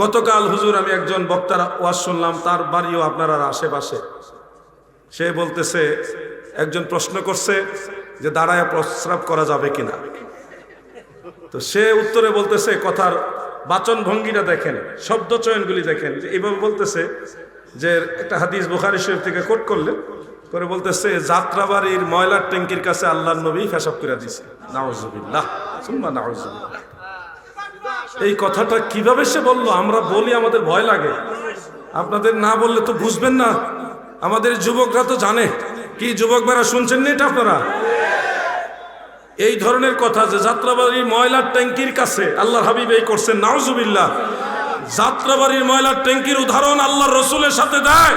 গতকাল হুজুর আমি একজন বক্তার ওয়াজ শুনলাম, তার বাড়িও আপনার আশেপাশে। সে বলতেছে, একজন প্রশ্ন করছে যে দাঁড়ায় প্রস্রাব করা যাবে কিনা। তো সে উত্তরে বলতেছে, কথার বাচন ভঙ্গিটা দেখেন, শব্দ চয়নগুলি দেখেন। যে এইভাবে বলতেছে যে একটা হাদিস বুখারি শরীফ থেকে কোট করলে করে বলতেছে, যাত্রাবাড়ির ময়লার ট্যাঙ্কির কাছে আল্লাহর নবী ফেসাব করে দিছে। নাওজুবিল্লাহ সুম্মা নাওজুবিল্লাহ এই কথাটা কীভাবে সে বলল? আমরা বলি আমাদের ভয় লাগে। আপনাদের না বললে তো বুঝবেন না। আমাদের যুবকরা তো জানে। কি যুবক বেড়া শুনছেন না এটা আপনারা? এই ধরনের কথা যে যাত্রাবাড়ির ময়লার ট্যাঙ্কির কাছে আল্লাহর হাবিব এই করছেন, নাউজুবিল্লাহ। যাত্রাবাড়ির ময়লার ট্যাঙ্কির উদাহরণ আল্লাহর রসুলের সাথে দেয়।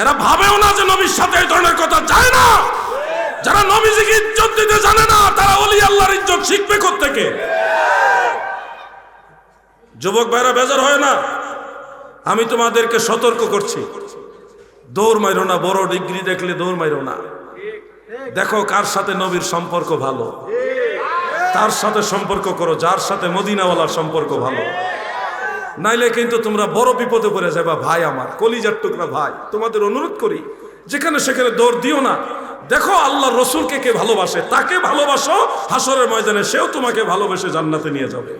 এরা ভাবেও না যে নবীর সাথে এই ধরনের কথা যায় না। যারা নবীজিকে ইজ্জত দিতে জানে না, তারা অলি আল্লাহর ইজ্জত শিখবে থেকে যুবক ভাইরা, বেজার হয় না। আমি তোমাদেরকে সতর্ক করছি। দৌড় মাইরো না, বড় ডিগ্রি দেখলে দৌড় মাইরো না। দেখো কার সাথে নবীর সম্পর্ক ভালো। তার সাথে সম্পর্ক করো, যার সাথে মদিনাওয়ালার সম্পর্ক ভালো। নাইলে কিন্তু তোমরা বড় বিপদে পড়ে যাবে, ভাই আমার, কলিজার টুকরা ভাই। তোমাদের অনুরোধ করি, যেখানে সেখানে দৌড় দিও না। দেখো আল্লাহ রসুলকে কে ভালোবাসে, তাকে ভালোবাসো হাসরের ময়দানে সেও তোমাকে ভালোবেসে জান্নাতে নিয়ে যাবে।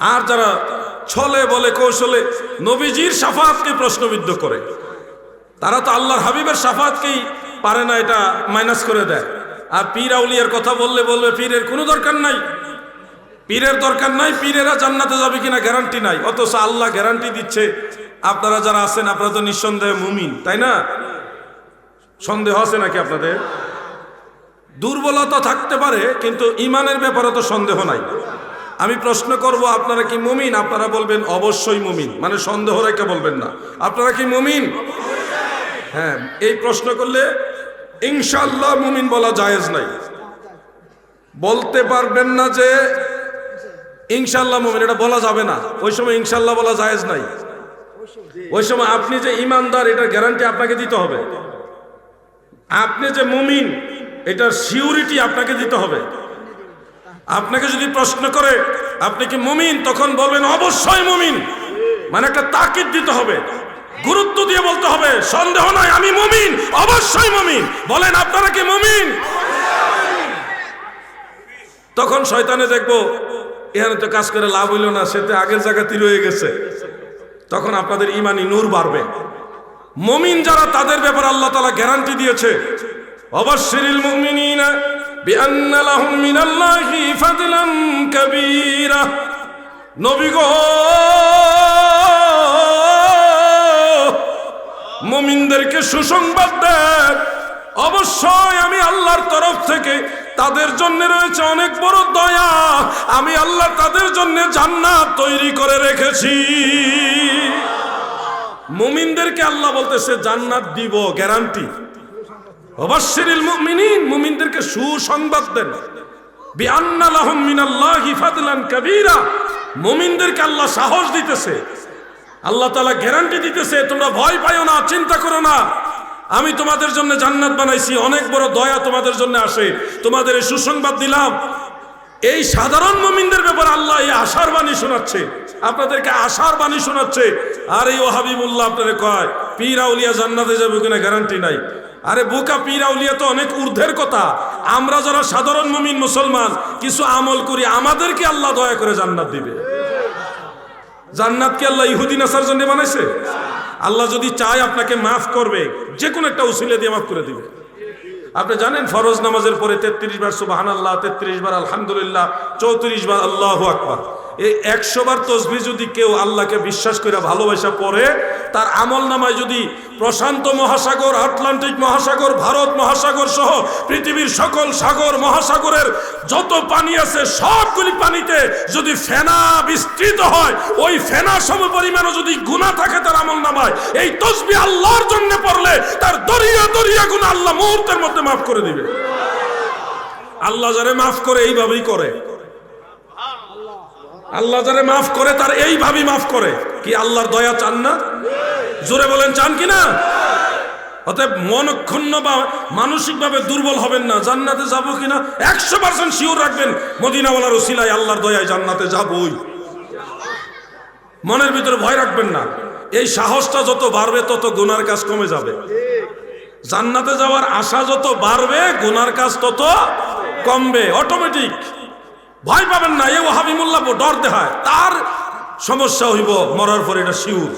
আর যারা ছলে বলে কৌশলে নবীজির সাফাতকে প্রশ্নবিদ্ধ করে, তারা তো আল্লাহর হাবিবের সাফাতকেই পারে না এটা মাইনাস করে দেয়। আর পীর আউলিয়ার কথা বললে বলবে, পীরের কোনো দরকার নাই। পীরের দরকার নাই, পীরেরা জান্নাতে যাবে কিনা গ্যারান্টি নাই। অথচ আল্লাহ গ্যারান্টি দিচ্ছে, আপনারা যারা আছেন, আপনারা তো নিঃসন্দেহে মুমিন, তাই না? সন্দেহ আছে নাকি আপনাদের? দুর্বলতা থাকতে পারে, কিন্তু ইমানের ব্যাপারে তো সন্দেহ নাই। আমি প্রশ্ন করব, আপনারা কি মুমিন? আপনারা বলবেন, অবশ্যই মুমিন। মানে সন্দেহ রেখে বলবেন না। আপনারা কি মুমিন? হ্যাঁ এই প্রশ্ন করলে ইনশাল্লাহ মুমিন বলা জায়েজ নাই। বলতে পারবেন না যে ইনশাল্লাহ মুমিন, এটা বলা যাবে না। ওই সময় ইনশাল্লাহ বলা জায়েজ নাই। ওই সময় আপনি যে ইমানদার, এটার গ্যারান্টি আপনাকে দিতে হবে। আপনি যে মুমিন, এটার সিউরিটি আপনাকে দিতে হবে। আপনাকে যদি প্রশ্ন করে, আপনি কি মুমিন? তখন বলবেন, অবশ্যই মুমিন। মানে একটা তাকিদ দিতে হবে, গুরুত্ব দিয়ে বলতে হবে, সন্দেহ নয়, আমি মুমিন, অবশ্যই মুমিন। বলেন, আপনারা কি মুমিন? তখন শয়তানে দেখব, এখানে তো কাজ করে লাভ হইল না সেতে আগের জায়গাতেই রয়ে গেছে। তখন আপনাদের ইমানি নূর বাড়বে। মমিন যারা, তাদের ব্যাপারে আল্লাহ তালা গ্যারান্টি দিয়েছে। অবশ্যিল মুমিনিনা। বিআন্ন লাহুম মিনাল্লাহি ফাদলান কাবীরা নবী গো, মুমিনদেরকে সুসংবাদ দেন। অবশ্যই আমি আল্লাহর তরফ থেকে তাদের জন্য রয়েছে অনেক বড় দয়া। আমি আল্লাহ তাদের জন্য জান্নাত তৈরি করে রেখেছি। মুমিনদেরকে আল্লাহ বলতেছে, জান্নাত দিব, গ্যারান্টি। মুমিনদেরকে সুসংবাদ দেন। আল্লাহ সাহস দিতেছে। আল্লাহ গ্যারান্টি দিতেছে, তোমরা ভয় পাইও না, চিন্তা করো না। আমি তোমাদের জন্য জান্নাত বানাইছি, অনেক বড় দয়া তোমাদের জন্য আসে। তোমাদের এই সুসংবাদ দিলাম। এই সাধারণ মুমিনদের ব্যাপারে আল্লাহ এই আশার বাণী শোনাচ্ছে। আপনাদেরকে আশার বাণী শোনাচ্ছে। আর এই ওহাবিবুল্লাহ আপনাদের কয়, পীর আউলিয়া জান্নাতে যাবে কিনা গ্যারান্টি নাই। আরে বোকা পীর আউলিয়া তো অনেক ঊর্ধ্বের কথা। আমরা যারা সাধারণ মুমিন মুসলমান, কিছু আমল করি, আমাদেরকে আল্লাহ দয়া করে জান্নাত দিবে। জান্নাত কি আল্লাহ ইহুদিন আসার জন্য বানাইছে? আল্লাহ যদি চায় আপনাকে মাফ করবে যে কোনো একটা উসিলে দিয়ে মাফ করে দিবে। আপনি জানেন, ফরজ নামাজের পরে তেত্রিশ বার সুবাহান আল্লাহ তেত্রিশ বার আলহামদুলিল্লাহ, চৌত্রিশ বার আল্লাহ আকবার। এই একশো বার তসবি যদি কেউ আল্লাহকে বিশ্বাস করে ভালোবাসা পড়ে, তার আমল নামায় যদি প্রশান্ত মহাসাগর, আটলান্টিক মহাসাগর, ভারত মহাসাগর সহ পৃথিবীর সকল সাগর মহাসাগরের যত পানি আছে, সবগুলি পানিতে যদি ফেনা বিস্তৃত হয়, ওই ফেনা সম পরিমাণও যদি গুণা থাকে তার আমল নামায়, এই তসবি আল্লাহর জন্য পড়লে তার দরিয়া দরিয়া গুণা আল্লাহ মুহূর্তের মধ্যে মাফ করে দিবে। আল্লাহ যারে মাফ করে, এইভাবেই করে। আল্লাহ যারে মাফ করে, তার এইভাবেই মাফ করে। কি আল্লাহর দয়া চান না? জোরে বলেন, চান কি না? অতএব মনক্ষুণ্ণ বা মানসিকভাবে দুর্বল হবেন না। জান্নাতে যাব কিনা একশো পার্সেন্ট শিওর রাখবেন, মদিনাওয়ালার ওসিলায় আল্লাহর দয়ায় জান্নাতে যাবই। মনের ভিতরে ভয় রাখবেন না। এই সাহসটা যত বাড়বে, তত গুনার কাজ কমে যাবে। জান্নাতে যাওয়ার আশা যত বাড়বে, গুনার কাজ তত কমবে। অটোমেটিক। ভয় পাবেন না, এ ও হাবিমুল্লাহ ডর দেখায়। তার সমস্যা হইব, মরার পর এটা শিউর।